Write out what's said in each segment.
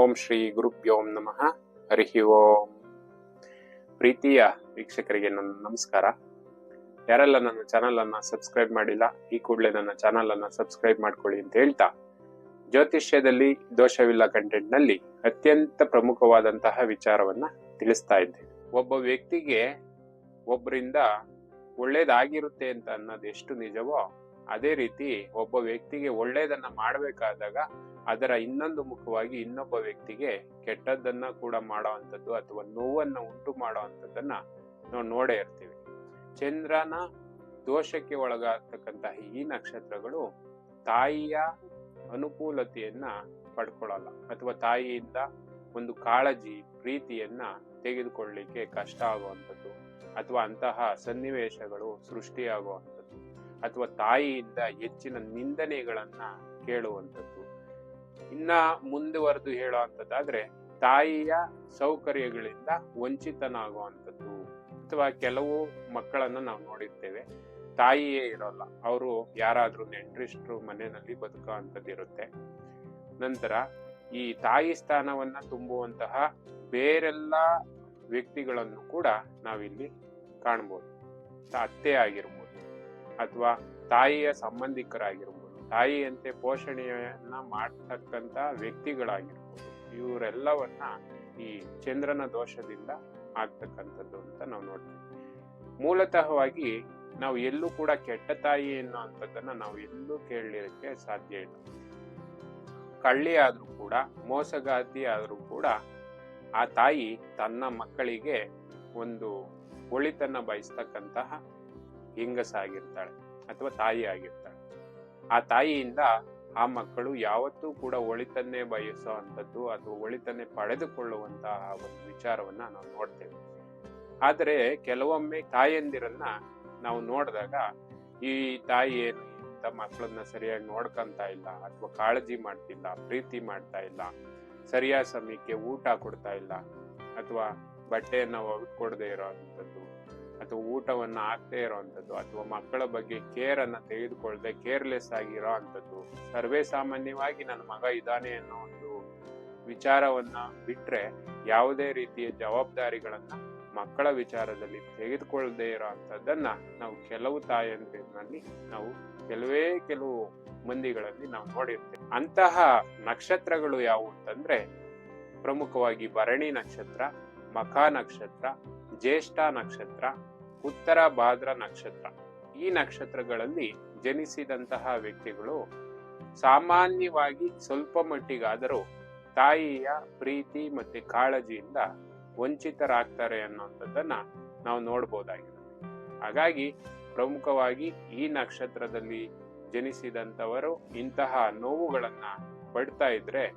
ಓಂ ಶ್ರೀ ಗುರುಭ್ಯೋಂ ನಮಃ. ಹರಿ ಓಂ. ಪ್ರೀತಿಯ ವೀಕ್ಷಕರಿಗೆ ನನ್ನ ನಮಸ್ಕಾರ. ಯಾರೆಲ್ಲ ನನ್ನ ಚಾನಲ್ ಅನ್ನ ಸಬ್ಸ್ಕ್ರೈಬ್ ಮಾಡಿಲ್ಲ, ಈ ಕೂಡಲೇ ನನ್ನ ಚಾನಲ್ ಅನ್ನ ಸಬ್ಸ್ಕ್ರೈಬ್ ಮಾಡ್ಕೊಳ್ಳಿ ಅಂತ ಹೇಳ್ತಾ, ಜ್ಯೋತಿಷ್ಯದಲ್ಲಿ ದೋಷವಿಲ್ಲ ಕಂಟೆಂಟ್ನಲ್ಲಿ ಅತ್ಯಂತ ಪ್ರಮುಖವಾದಂತಹ ವಿಚಾರವನ್ನ ತಿಳಿಸ್ತಾ ಇದ್ದೇನೆ ಒಬ್ಬ ವ್ಯಕ್ತಿಗೆ ಒಬ್ಬರಿಂದ ಒಳ್ಳೇದಾಗಿರುತ್ತೆ ಅಂತ ಅನ್ನೋದು ಎಷ್ಟು ನಿಜವೋ, ಅದೇ ರೀತಿ ಒಬ್ಬ ವ್ಯಕ್ತಿಗೆ ಒಳ್ಳೇದನ್ನ ಮಾಡಬೇಕಾದಾಗ ಅದರ ಇನ್ನೊಂದು ಮುಖವಾಗಿ ಇನ್ನೊಬ್ಬ ವ್ಯಕ್ತಿಗೆ ಕೆಟ್ಟದ್ದನ್ನ ಕೂಡ ಮಾಡುವಂಥದ್ದು ಅಥವಾ ನೋವನ್ನು ಉಂಟು ಮಾಡುವಂಥದ್ದನ್ನ ನಾವು ನೋಡೇ ಇರ್ತೀವಿ. ಚಂದ್ರನ ದೋಷಕ್ಕೆ ಒಳಗಾಗ್ತಕ್ಕಂತಹ ಈ ನಕ್ಷತ್ರಗಳು ತಾಯಿಯ ಅನುಕೂಲತೆಯನ್ನ ಪಡ್ಕೊಳ್ಳಲ್ಲ ಅಥವಾ ತಾಯಿಯಿಂದ ಒಂದು ಕಾಳಜಿ, ಪ್ರೀತಿಯನ್ನ ತೆಗೆದುಕೊಳ್ಳಿಕ್ಕೆ ಕಷ್ಟ ಆಗುವಂಥದ್ದು ಅಥವಾ ಅಂತಹ ಸನ್ನಿವೇಶಗಳು ಸೃಷ್ಟಿಯಾಗುವಂಥದ್ದು ಅಥವಾ ತಾಯಿಯಿಂದ ಹೆಚ್ಚಿನ ನಿಂದನೆಗಳನ್ನ ಕೇಳುವಂಥದ್ದು. ಇನ್ನ ಮುಂದುವರೆದು ಹೇಳುವಂಥದ್ದಾದ್ರೆ ತಾಯಿಯ ಸೌಕರ್ಯಗಳಿಂದ ವಂಚಿತನಾಗುವಂಥದ್ದು. ಅಥವಾ ಕೆಲವು ಮಕ್ಕಳನ್ನು ನಾವು ನೋಡಿರ್ತೇವೆ. ತಾಯಿಯೇ ಇರೋಲ್ಲ. ಅವರು ಯಾರಾದ್ರೂ ನೆಂಟ್ರಿಸ್ಟ್ರು ಮನೆಯಲ್ಲಿ ಬದುಕುವಂಥದ್ದು ಇರುತ್ತೆ. ನಂತರ ಈ ತಾಯಿ ಸ್ಥಾನವನ್ನ ತುಂಬುವಂತಹ ಬೇರೆಲ್ಲ ವ್ಯಕ್ತಿಗಳನ್ನು ಕೂಡ ನಾವಿಲ್ಲಿ ಕಾಣ್ಬೋದು. ಅತ್ತೆ ಆಗಿರ್ಬೋದು. ಅಥವಾ ತಾಯಿಯ ಸಂಬಂಧಿಕರಾಗಿರ್ಬೋದು. ತಾಯಿಯಂತೆ ಪೋಷಣೆಯನ್ನ ಮಾಡ್ತಕ್ಕಂತ ವ್ಯಕ್ತಿಗಳಾಗಿರ್ಬೋದು. ಇವರೆಲ್ಲವನ್ನ ಈ ಚಂದ್ರನ ದೋಷದಿಂದ ಆಗ್ತಕ್ಕಂಥದ್ದು ಅಂತ ನಾವು ನೋಡ್ತೀವಿ. ಮೂಲತಃವಾಗಿ ನಾವು ಎಲ್ಲೂ ಕೂಡ ಕೆಟ್ಟ ತಾಯಿ ಅನ್ನುವಂಥದ್ದನ್ನ ನಾವು ಎಲ್ಲೂ ಕೇಳಲಿಕ್ಕೆ ಸಾಧ್ಯ ಇಲ್ಲ. ಕಳ್ಳಿ ಆದ್ರೂ ಕೂಡ, ಮೋಸಗಾತಿ ಆದ್ರೂ ಕೂಡ ಆ ತಾಯಿ ತನ್ನ ಮಕ್ಕಳಿಗೆ ಒಂದು ಒಳಿತನ್ನ ಬಯಸ್ತಕ್ಕಂತಹ ಹೆಂಗಸಾಗಿರ್ತಾಳೆ ಅಥವಾ ತಾಯಿ ಆಗಿರ್ತಾಳೆ. ಆ ತಾಯಿಯಿಂದ ಆ ಮಕ್ಕಳು ಯಾವತ್ತೂ ಕೂಡ ಒಳಿತನ್ನೇ ಬಯಸೋ ಅಂಥದ್ದು ಅಥವಾ ಒಳಿತನ್ನೇ ಪಡೆದುಕೊಳ್ಳುವಂತಹ ಒಂದು ವಿಚಾರವನ್ನ ನಾವು ನೋಡ್ತೇವೆ. ಆದರೆ ಕೆಲವೊಮ್ಮೆ ತಾಯಂದಿರನ್ನ ನಾವು ನೋಡಿದಾಗ ಈ ತಾಯಿ ಏನು ಇಂಥ ಮಕ್ಕಳನ್ನ ಸರಿಯಾಗಿ ನೋಡ್ಕೊಂತ ಇಲ್ಲ, ಅಥವಾ ಕಾಳಜಿ ಮಾಡ್ತಿಲ್ಲ, ಪ್ರೀತಿ ಮಾಡ್ತಾ ಇಲ್ಲ, ಸರಿಯಾದ ಸಮಯಕ್ಕೆ ಊಟ ಕೊಡ್ತಾ ಇಲ್ಲ, ಅಥವಾ ಬಟ್ಟೆಯನ್ನ ಕೊಡದೆ ಇರೋವಂಥದ್ದು ಅಥವಾ ಊಟವನ್ನು ಹಾಕ್ದೇ ಇರೋವಂಥದ್ದು ಅಥವಾ ಮಕ್ಕಳ ಬಗ್ಗೆ ಕೇರ್ ಅನ್ನ ತೆಗೆದುಕೊಳ್ಳದೆ ಕೇರ್ಲೆಸ್ ಆಗಿರೋ ಅಂಥದ್ದು, ಸರ್ವೇ ಸಾಮಾನ್ಯವಾಗಿ ನನ್ನ ಮಗ ಇದ್ದಾನೆ ಅನ್ನೋ ಒಂದು ವಿಚಾರವನ್ನ ಬಿಟ್ರೆ ಯಾವುದೇ ರೀತಿಯ ಜವಾಬ್ದಾರಿಗಳನ್ನ ಮಕ್ಕಳ ವಿಚಾರದಲ್ಲಿ ತೆಗೆದುಕೊಳ್ಳದೆ ಇರೋ ಅಂಥದ್ದನ್ನ ನಾವು ಕೆಲವು ತಾಯಂದ್ರಿನಲ್ಲಿ ನಾವು ಕೆಲವೇ ಕೆಲವು ಮಂದಿಗಳಲ್ಲಿ ನಾವು ನೋಡಿರ್ತೇವೆ. ಅಂತಹ ನಕ್ಷತ್ರಗಳು ಯಾವುವು ಅಂತಂದ್ರೆ ಪ್ರಮುಖವಾಗಿ ಭರಣಿ ನಕ್ಷತ್ರ, ಮಖ ನಕ್ಷತ್ರ, ಜ್ಯೇಷ್ಠ ನಕ್ಷತ್ರ ಉತ್ತರ ಭಾದ್ರ ನಕ್ಷತ್ರ. ಈ ನಕ್ಷತ್ರಗಳಲ್ಲಿ ಜನಿಸಿದಂತಹ ವ್ಯಕ್ತಿಗಳು ಸಾಮಾನ್ಯವಾಗಿ ಸ್ವಲ್ಪ ಮಟ್ಟಿಗಾದರೂ ತಾಯಿಯ ಪ್ರೀತಿ ಮತ್ತೆ ಕಾಳಜಿಯಿಂದ ವಂಚಿತರಾಗ್ತಾರೆ ಅನ್ನೋಂಥದ್ದನ್ನ ನಾವು ನೋಡ್ಬೋದಾಗಿದೆ. ಹಾಗಾಗಿ ಪ್ರಮುಖವಾಗಿ ಈ ನಕ್ಷತ್ರದಲ್ಲಿ ಜನಿಸಿದಂಥವರು ಇಂತಹ ನೋವುಗಳನ್ನ ಪಡ್ತಾ ಇದ್ರೆ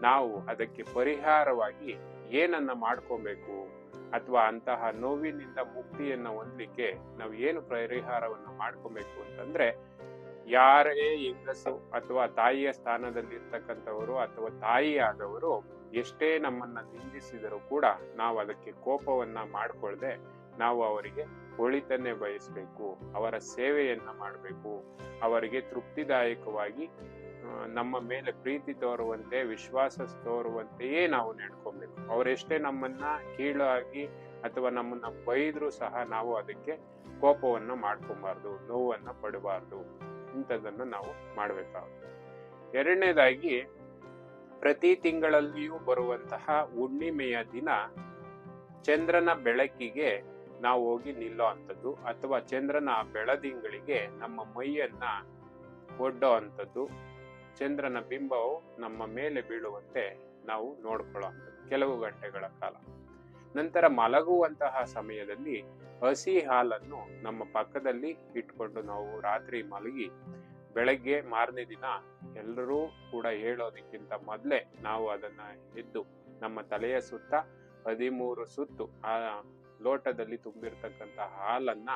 ನಾವು ಅದಕ್ಕೆ ಪರಿಹಾರವಾಗಿ ಏನನ್ನ ಮಾಡ್ಕೋಬೇಕು ಅಥವಾ ಅಂತಹ ನೋವಿನಿಂದ ಮುಕ್ತಿಯನ್ನ ಹೊಂದಲಿಕ್ಕೆ ನಾವು ಏನು ಪರಿಹಾರವನ್ನು ಮಾಡ್ಕೋಬೇಕು ಅಂತಂದ್ರೆ, ಯಾರೇ ಹೆಂಗಸು ಅಥವಾ ತಾಯಿಯ ಸ್ಥಾನದಲ್ಲಿ ಇರ್ತಕ್ಕಂಥವರು ಅಥವಾ ತಾಯಿ ಆದವರು ಎಷ್ಟೇ ನಮ್ಮನ್ನ ನಿಂದಿಸಿದರೂ ಕೂಡ ನಾವು ಅದಕ್ಕೆ ಕೋಪವನ್ನ ಮಾಡ್ಕೊಳ್ಳದೆ ನಾವು ಅವರಿಗೆ ಒಳಿತನ್ನೇ ಬಯಸಬೇಕು, ಅವರ ಸೇವೆಯನ್ನ ಮಾಡಬೇಕು, ಅವರಿಗೆ ತೃಪ್ತಿದಾಯಕವಾಗಿ ನಮ್ಮ ಮೇಲೆ ಪ್ರೀತಿ ತೋರುವಂತೆ, ವಿಶ್ವಾಸ ತೋರುವಂತೆಯೇ ನಾವು ನಡ್ಕೊಬೇಕು. ಅವರೆಷ್ಟೇ ನಮ್ಮನ್ನ ಕೀಳಾಗಿ ಅಥವಾ ನಮ್ಮನ್ನ ಬೈದ್ರು ಸಹ ನಾವು ಅದಕ್ಕೆ ಕೋಪವನ್ನು ಮಾಡ್ಕೊಬಾರ್ದು, ನೋವನ್ನು ಪಡಬಾರ್ದು, ಇಂಥದ್ದನ್ನು ನಾವು ಮಾಡಬೇಕಾಗುತ್ತೆ. ಎರಡನೇದಾಗಿ, ಪ್ರತಿ ತಿಂಗಳಲ್ಲಿಯೂ ಬರುವಂತಹ ಹುಣ್ಣಿಮೆಯ ದಿನ ಚಂದ್ರನ ಬೆಳಕಿಗೆ ನಾವು ಹೋಗಿ ನಿಲ್ಲೋ ಅಂಥದ್ದು, ಅಥವಾ ಚಂದ್ರನ ಬೆಳದಿಂಗಳಿಗೆ ನಮ್ಮ ಮೈಯನ್ನ ಒಡ್ಡೋ ಅಂಥದ್ದು ಚಂದ್ರನ ಬಿಂಬವು ನಮ್ಮ ಮೇಲೆ ಬೀಳುವಂತೆ ನಾವು ನೋಡ್ಕೊಳ್ಳೋ ಕೆಲವು ಗಂಟೆಗಳ ಕಾಲ. ನಂತರ ಮಲಗುವಂತಹ ಸಮಯದಲ್ಲಿ ಹಸಿ ಹಾಲನ್ನು ನಮ್ಮ ಪಕ್ಕದಲ್ಲಿ ಇಟ್ಕೊಂಡು ನಾವು ರಾತ್ರಿ ಮಲಗಿ ಬೆಳಗ್ಗೆ ಮಾರನೇ ದಿನ ಎಲ್ಲರೂ ಕೂಡ ಹೇಳೋದಕ್ಕಿಂತ ಮೊದಲೇ ನಾವು ಅದನ್ನ ಎದ್ದು ನಮ್ಮ ತಲೆಯ ಸುತ್ತ ಹದಿಮೂರು ಸುತ್ತು ಆ ಲೋಟದಲ್ಲಿ ತುಂಬಿರ್ತಕ್ಕಂಥ ಹಾಲನ್ನ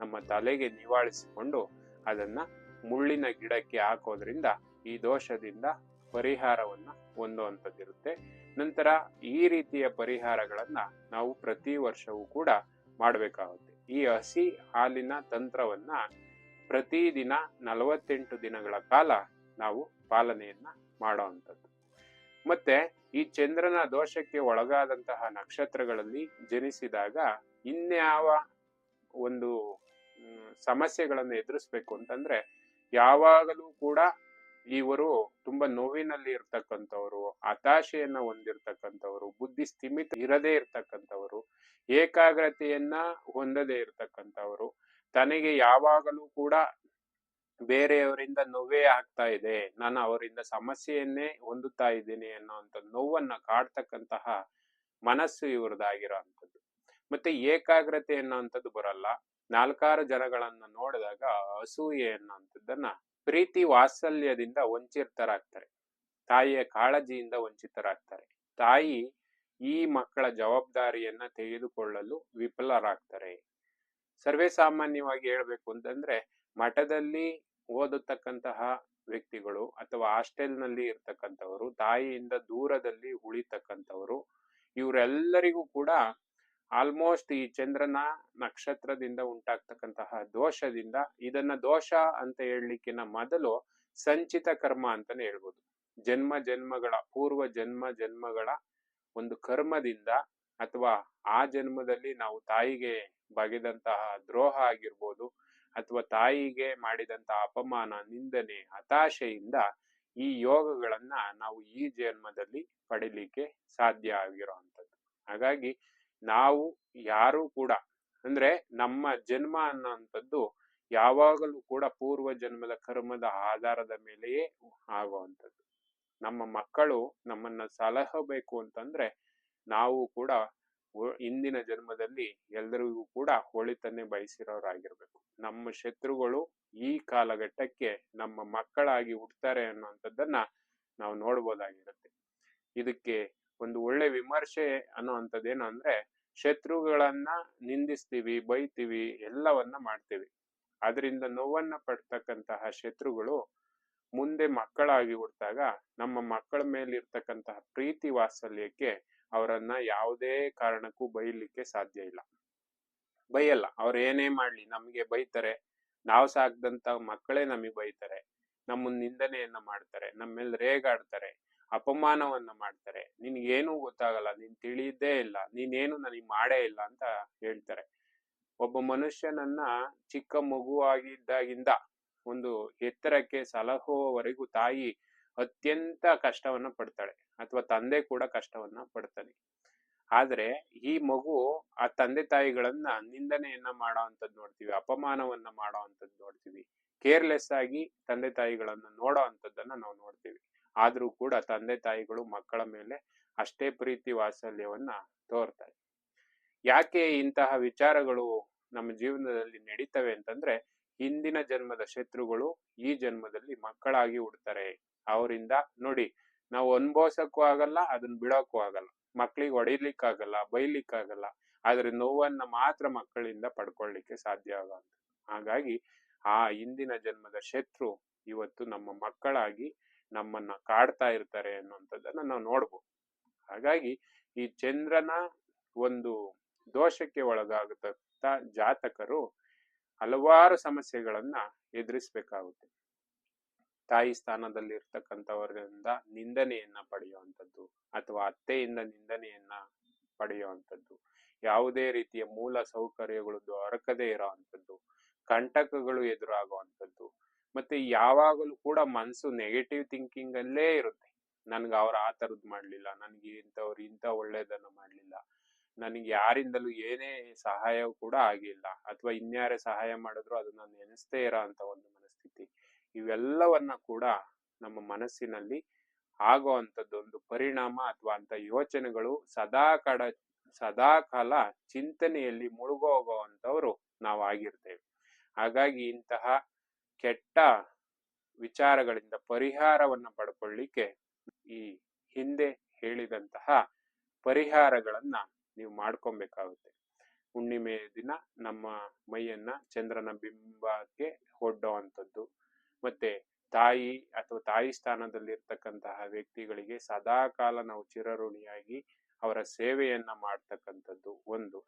ನಮ್ಮ ತಲೆಗೆ ನಿವಾಳಿಸಿಕೊಂಡು ಅದನ್ನ ಮುಳ್ಳಿನ ಗಿಡಕ್ಕೆ ಹಾಕೋದ್ರಿಂದ ಈ ದೋಷದಿಂದ ಪರಿಹಾರವನ್ನ ಹೊಂದುವಂಥದ್ದಿರುತ್ತೆ. ನಂತರ ಈ ರೀತಿಯ ಪರಿಹಾರಗಳನ್ನ ನಾವು ಪ್ರತಿ ವರ್ಷವೂ ಕೂಡ ಮಾಡಬೇಕಾಗುತ್ತೆ. ಈ ಹಸಿ ಹಾಲಿನ ತಂತ್ರವನ್ನ ಪ್ರತಿದಿನ ನಲವತ್ತೆಂಟು ದಿನಗಳ ಕಾಲ ನಾವು ಪಾಲನೆಯನ್ನ ಮಾಡುವಂಥದ್ದು. ಮತ್ತೆ ಈ ಚಂದ್ರನ ದೋಷಕ್ಕೆ ಒಳಗಾದಂತಹ ನಕ್ಷತ್ರಗಳಲ್ಲಿ ಜನಿಸಿದಾಗ ಇನ್ಯಾವ ಒಂದು ಸಮಸ್ಯೆಗಳನ್ನು ಎದುರಿಸ್ಬೇಕು ಅಂತಂದ್ರೆ ಯಾವಾಗಲೂ ಕೂಡ ಇವರು ತುಂಬಾ ನೋವಿನಲ್ಲಿ ಇರ್ತಕ್ಕಂಥವ್ರು, ಹತಾಶೆಯನ್ನ ಹೊಂದಿರ್ತಕ್ಕಂಥವ್ರು, ಬುದ್ಧಿ ಸ್ಥಿಮಿತ ಇರದೇ ಇರ್ತಕ್ಕಂಥವ್ರು, ಏಕಾಗ್ರತೆಯನ್ನ ಹೊಂದದೇ ಇರ್ತಕ್ಕಂಥವ್ರು, ತನಗೆ ಯಾವಾಗಲೂ ಕೂಡ ಬೇರೆಯವರಿಂದ ನೋವೇ ಆಗ್ತಾ ಇದೆ, ನಾನು ಅವರಿಂದ ಸಮಸ್ಯೆಯನ್ನೇ ಹೊಂದುತ್ತಾ ಇದ್ದೀನಿ ಅನ್ನೋಂಥ ನೋವನ್ನ ಕಾಡ್ತಕ್ಕಂತಹ ಮನಸ್ಸು ಇವ್ರದ್ದಾಗಿರೋ ಅಂಥದ್ದು. ಮತ್ತೆ ಏಕಾಗ್ರತೆ ಅನ್ನೋಂಥದ್ದು ಬರಲ್ಲ, ನಾಲ್ಕಾರು ಜನಗಳನ್ನ ನೋಡಿದಾಗ ಅಸೂಯೆ ಅನ್ನೋಂಥದ್ದನ್ನ ಪ್ರೀತಿ ವಾತ್ಸಲ್ಯದಿಂದ ವಂಚಿತರಾಗ್ತಾರೆ. ತಾಯಿಯ ಕಾಳಜಿಯಿಂದ ವಂಚಿತರಾಗ್ತಾರೆ. ತಾಯಿ ಈ ಮಕ್ಕಳ ಜವಾಬ್ದಾರಿಯನ್ನ ತೆಗೆದುಕೊಳ್ಳಲು ವಿಫಲರಾಗ್ತಾರೆ. ಸರ್ವೇ ಸಾಮಾನ್ಯವಾಗಿ ಹೇಳ್ಬೇಕು ಅಂತಂದ್ರೆ, ಮಠದಲ್ಲಿ ಓದತಕ್ಕಂತಹ ವ್ಯಕ್ತಿಗಳು ಅಥವಾ ಹಾಸ್ಟೆಲ್ನಲ್ಲಿ ಇರ್ತಕ್ಕಂಥವರು, ತಾಯಿಯಿಂದ ದೂರದಲ್ಲಿ ಉಳಿತಕ್ಕಂಥವರು, ಇವರೆಲ್ಲರಿಗೂ ಕೂಡ ಆಲ್ಮೋಸ್ಟ್ ಈ ಚಂದ್ರನ ನಕ್ಷತ್ರದಿಂದ ಉಂಟಾಗ್ತಕ್ಕಂತಹ ದೋಷದಿಂದ, ಇದನ್ನ ದೋಷ ಅಂತ ಹೇಳಲಿಕ್ಕಿನ ಮೊದಲು ಸಂಚಿತ ಕರ್ಮ ಅಂತಾನೆ ಹೇಳ್ಬೋದು. ಜನ್ಮ ಜನ್ಮಗಳ, ಪೂರ್ವ ಜನ್ಮ ಜನ್ಮಗಳ ಒಂದು ಕರ್ಮದಿಂದ ಅಥವಾ ಆ ಜನ್ಮದಲ್ಲಿ ನಾವು ತಾಯಿಗೆ ಬಗೆದಂತಹ ದ್ರೋಹ ಆಗಿರ್ಬೋದು ಅಥವಾ ತಾಯಿಗೆ ಮಾಡಿದಂತಹ ಅಪಮಾನ, ನಿಂದನೆ, ಹತಾಶೆಯಿಂದ ಈ ಯೋಗಗಳನ್ನ ನಾವು ಈ ಜನ್ಮದಲ್ಲಿ ಪಡಿಲಿಕ್ಕೆ ಸಾಧ್ಯ ಆಗಿರೋವಂಥದ್ದು ಹಾಗಾಗಿ ನಾವು ಯಾರು ಕೂಡ, ಅಂದ್ರೆ ನಮ್ಮ ಜನ್ಮ ಅನ್ನೋಂಥದ್ದು ಯಾವಾಗಲೂ ಕೂಡ ಪೂರ್ವ ಜನ್ಮದ ಕರ್ಮದ ಆಧಾರದ ಮೇಲೆಯೇ ಆಗುವಂಥದ್ದು. ನಮ್ಮ ಮಕ್ಕಳು ನಮ್ಮನ್ನ ಸಲಹಬೇಕು ಅಂತಂದ್ರೆ ನಾವು ಕೂಡ ಇಂದಿನ ಜನ್ಮದಲ್ಲಿ ಎಲ್ಲರಿಗೂ ಕೂಡ ಒಳಿತನ್ನೇ ಬಯಸಿರೋರಾಗಿರ್ಬೇಕು. ನಮ್ಮ ಶತ್ರುಗಳು ಈ ಕಾಲಘಟ್ಟಕ್ಕೆ ನಮ್ಮ ಮಕ್ಕಳಾಗಿ ಹುಟ್ಟುತ್ತಾರೆ ಅನ್ನುವಂಥದ್ದನ್ನ ನಾವು ನೋಡ್ಬೋದಾಗಿರುತ್ತೆ. ಇದಕ್ಕೆ ಒಂದು ಒಳ್ಳೆ ವಿಮರ್ಶೆ ಅನ್ನುವಂಥದ್ದೇನು ಅಂದ್ರೆ, ಶತ್ರುಗಳನ್ನ ನಿಂದಿಸ್ತೀವಿ, ಬೈತೀವಿ, ಎಲ್ಲವನ್ನ ಮಾಡ್ತೀವಿ. ಅದರಿಂದ ನೋವನ್ನ ಪಡ್ತಕ್ಕಂತಹ ಶತ್ರುಗಳು ಮುಂದೆ ಮಕ್ಕಳಾಗಿ ಹುಟ್ಟಿದಾಗ ನಮ್ಮ ಮಕ್ಕಳ ಮೇಲಿರ್ತಕ್ಕಂತಹ ಪ್ರೀತಿ ವಾತ್ಸಲ್ಯಕ್ಕೆ ಅವರನ್ನ ಯಾವುದೇ ಕಾರಣಕ್ಕೂ ಬೈಲಿಕ್ಕೆ ಸಾಧ್ಯ ಇಲ್ಲ. ಬೈಯಲ್ಲ. ಅವ್ರು ಏನೇ ಮಾಡ್ಲಿ, ನಮಗೆ ಬೈತಾರೆ. ನಾವು ಸಾಕ್ದಂತ ಮಕ್ಕಳೇ ನಮಗೆ ಬೈತಾರೆ. ನಮ್ಮನ್ನ ನಿಂದನೆಯನ್ನ ಮಾಡ್ತಾರೆ. ನಮ್ಮ ಮೇಲೆ ರೇಗಾಡ್ತಾರೆ. ಅಪಮಾನವನ್ನ ಮಾಡ್ತಾರೆ. ನಿನ್ಗೇನು ಗೊತ್ತಾಗಲ್ಲ, ನೀನ್ ತಿಳಿಯದೇ ಇಲ್ಲ, ನೀನೇನು ನನಗೆ ಮಾಡೇ ಇಲ್ಲ ಅಂತ ಹೇಳ್ತಾರೆ. ಒಬ್ಬ ಮನುಷ್ಯನನ್ನ ಚಿಕ್ಕ ಮಗುವಾಗಿದ್ದಾಗಿಂದ ಒಂದು ಎತ್ತರಕ್ಕೆ ಸಲಹುವವರೆಗೂ ತಾಯಿ ಅತ್ಯಂತ ಕಷ್ಟವನ್ನ ಪಡ್ತಾಳೆ ಅಥವಾ ತಂದೆ ಕೂಡ ಕಷ್ಟವನ್ನ ಪಡ್ತಾನೆ. ಆದ್ರೆ ಈ ಮಗು ಆ ತಂದೆ ತಾಯಿಗಳನ್ನ ನಿಂದನೆಯನ್ನ ಮಾಡೋ ಅಂತದ್ ನೋಡ್ತೀವಿ, ಅಪಮಾನವನ್ನ ಮಾಡೋ ಅಂತದ್ ನೋಡ್ತೀವಿ ಕೇರ್ಲೆಸ್ ಆಗಿ ತಂದೆ ತಾಯಿಗಳನ್ನ ನೋಡೋ ನಾವು ನೋಡ್ತೀವಿ. ಆದ್ರೂ ಕೂಡ ತಂದೆ ತಾಯಿಗಳು ಮಕ್ಕಳ ಮೇಲೆ ಅಷ್ಟೇ ಪ್ರೀತಿ ವಾತ್ಸಲ್ಯವನ್ನ ತೋರ್ತಾರೆ ಯಾಕೆ ಇಂತಹ ವಿಚಾರಗಳು ನಮ್ಮ ಜೀವನದಲ್ಲಿ ನಡೀತವೆ ಅಂತಂದ್ರೆ, ಹಿಂದಿನ ಜನ್ಮದ ಶತ್ರುಗಳು ಈ ಜನ್ಮದಲ್ಲಿ ಮಕ್ಕಳಾಗಿ ಹುಡ್ತಾರೆ. ಅವರಿಂದ ನೋಡಿ, ನಾವು ಅನ್ಭವಿಸಕ್ಕೂ ಆಗಲ್ಲ, ಅದನ್ನ ಬಿಡೋಕ್ಕೂ ಆಗಲ್ಲ. ಮಕ್ಕಳಿಗೆ ಹೊಡಿಲಿಕ್ಕಾಗಲ್ಲ, ಬೈಲಿಕ್ಕಾಗಲ್ಲ, ಆದ್ರೆ ನೋವನ್ನ ಮಾತ್ರ ಮಕ್ಕಳಿಂದ ಪಡ್ಕೊಳ್ಳಿಕ್ಕೆ ಸಾಧ್ಯ ಆಗಲ್ಲ ಹಾಗಾಗಿ ಆ ಹಿಂದಿನ ಜನ್ಮದ ಶತ್ರು ಇವತ್ತು ನಮ್ಮ ಮಕ್ಕಳಾಗಿ ನಮ್ಮನ್ನ ಕಾಡ್ತಾ ಇರ್ತಾರೆ ಅನ್ನುವಂಥದ್ದನ್ನ ನಾವು ನೋಡ್ಬೋದು. ಹಾಗಾಗಿ ಈ ಚಂದ್ರನ ಒಂದು ದೋಷಕ್ಕೆ ಒಳಗಾಗತಕ್ಕ ಜಾತಕರು ಹಲವಾರು ಸಮಸ್ಯೆಗಳನ್ನ ಎದುರಿಸ್ಬೇಕಾಗುತ್ತೆ. ತಾಯಿ ಸ್ಥಾನದಲ್ಲಿ ಇರ್ತಕ್ಕಂಥವರಿಂದ ನಿಂದನೆಯನ್ನ ಪಡೆಯುವಂಥದ್ದು ಅಥವಾ ಅತ್ತೆಯಿಂದ ನಿಂದನೆಯನ್ನ ಪಡೆಯುವಂಥದ್ದು, ಯಾವುದೇ ರೀತಿಯ ಮೂಲ ಸೌಕರ್ಯಗಳು ದೊರಕದೇ ಇರೋವಂಥದ್ದು, ಕಂಟಕಗಳು ಎದುರಾಗುವಂಥದ್ದು ಮತ್ತೆ ಯಾವಾಗಲೂ ಕೂಡ ಮನಸ್ಸು ನೆಗೆಟಿವ್ ಥಿಂಕಿಂಗ್ ಅಲ್ಲೇ ಇರುತ್ತೆ. ನನ್ಗೆ ಅವ್ರು ಆ ಥರದ್ದು ಮಾಡ್ಲಿಲ್ಲ, ನನ್ಗೆ ಇಂಥವ್ರು ಇಂಥ ಒಳ್ಳೇದನ್ನ ಮಾಡ್ಲಿಲ್ಲ, ನನಗೆ ಯಾರಿಂದಲೂ ಏನೇ ಸಹಾಯ ಕೂಡ ಆಗಿಲ್ಲ, ಅಥವಾ ಇನ್ಯಾರೇ ಸಹಾಯ ಮಾಡಿದ್ರು ಅದು ನಾನು ನೆನೆಸ್ತೇ ಇರೋ ಅಂತ ಒಂದು ಮನಸ್ಥಿತಿ, ಇವೆಲ್ಲವನ್ನ ಕೂಡ ನಮ್ಮ ಮನಸ್ಸಿನಲ್ಲಿ ಆಗೋ ಒಂದು ಪರಿಣಾಮ ಅಥವಾ ಅಂತ ಯೋಚನೆಗಳು ಸದಾ ಕಡ, ಸದಾ ಕಾಲ ಚಿಂತನೆಯಲ್ಲಿ ಮುಳುಗೋಗುವಂಥವ್ರು ನಾವು ಆಗಿರ್ತೇವೆ. ಹಾಗಾಗಿ ಇಂತಹ ಕೆಟ್ಟ ವಿಚಾರಗಳಿಂದ ಪರಿಹಾರವನ್ನ ಪಡ್ಕೊಳ್ಳಿಕ್ಕೆ ಈ ಹಿಂದೆ ಹೇಳಿದಂತಹ ಪರಿಹಾರಗಳನ್ನ ನೀವು ಮಾಡ್ಕೊಬೇಕಾಗುತ್ತೆ. ಹುಣ್ಣಿಮೆಯ ದಿನ ನಮ್ಮ ಮೈಯನ್ನ ಚಂದ್ರನ ಬಿಂಬಕ್ಕೆ ಒಡ್ಡುವಂಥದ್ದು. ಮತ್ತೆ ತಾಯಿ ಅಥವಾ ತಾಯಿ ಸ್ಥಾನದಲ್ಲಿ ಇರ್ತಕ್ಕಂತಹ ವ್ಯಕ್ತಿಗಳಿಗೆ ಸದಾ ಕಾಲ ನಾವು ಚಿರಋಣಿಯಾಗಿ ಅವರ ಸೇವೆಯನ್ನ ಮಾಡ್ತಕ್ಕಂಥದ್ದು ಒಂದು.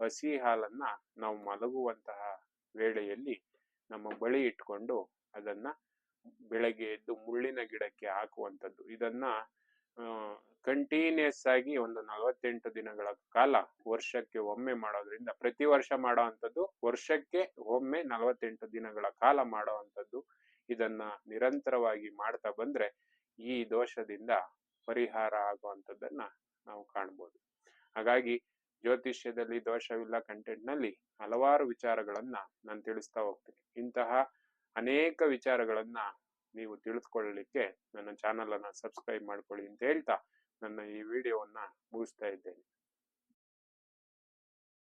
ಹಸಿ ಹಾಲನ್ನ ನಾವು ಮಲಗುವಂತಹ ವೇಳೆಯಲ್ಲಿ ನಮ್ಮ ಬಳಿ ಇಟ್ಕೊಂಡು ಅದನ್ನ ಬೆಳಗ್ಗೆ ಎದ್ದು ಮುಳ್ಳಿನ ಗಿಡಕ್ಕೆ ಹಾಕುವಂಥದ್ದು. ಇದನ್ನ ಕಂಟಿನ್ಯೂಸ್ ಆಗಿ ಒಂದು ನಲವತ್ತೆಂಟು ದಿನಗಳ ಕಾಲ ವರ್ಷಕ್ಕೆ ಒಮ್ಮೆ ಮಾಡೋದ್ರಿಂದ ಪ್ರತಿ ವರ್ಷ ಮಾಡೋ ಅಂಥದ್ದು ವರ್ಷಕ್ಕೆ ಒಮ್ಮೆ ನಲವತ್ತೆಂಟು ದಿನಗಳ ಕಾಲ ಮಾಡೋ ಅಂಥದ್ದು ಇದನ್ನ ನಿರಂತರವಾಗಿ ಮಾಡ್ತಾ ಬಂದ್ರೆ ಈ ದೋಷದಿಂದ ಪರಿಹಾರ ಆಗುವಂಥದ್ದನ್ನ ನಾವು ಕಾಣ್ಬೋದು. ಹಾಗಾಗಿ ಜ್ಯೋತಿಷ್ಯದಲ್ಲಿ ದೋಷವಿಲ್ಲ ಕಂಟೆಂಟ್ನಲ್ಲಿ ಹಲವಾರು ವಿಚಾರಗಳನ್ನ ನಾನು ತಿಳಿಸ್ತಾ ಹೋಗ್ತೀನಿ. ಇಂತಹ ಅನೇಕ ವಿಚಾರಗಳನ್ನ ನೀವು ತಿಳಿದುಕೊಳ್ಳಲಿಕ್ಕೆ ನನ್ನ ಚಾನಲ್ ಅನ್ನ ಸಬ್ಸ್ಕ್ರೈಬ್ ಮಾಡ್ಕೊಳ್ಳಿ ಅಂತ ಹೇಳ್ತಾ ನನ್ನ ಈ ವಿಡಿಯೋವನ್ನ ಮುಗಿಸ್ತಾ ಇದ್ದೇನೆ.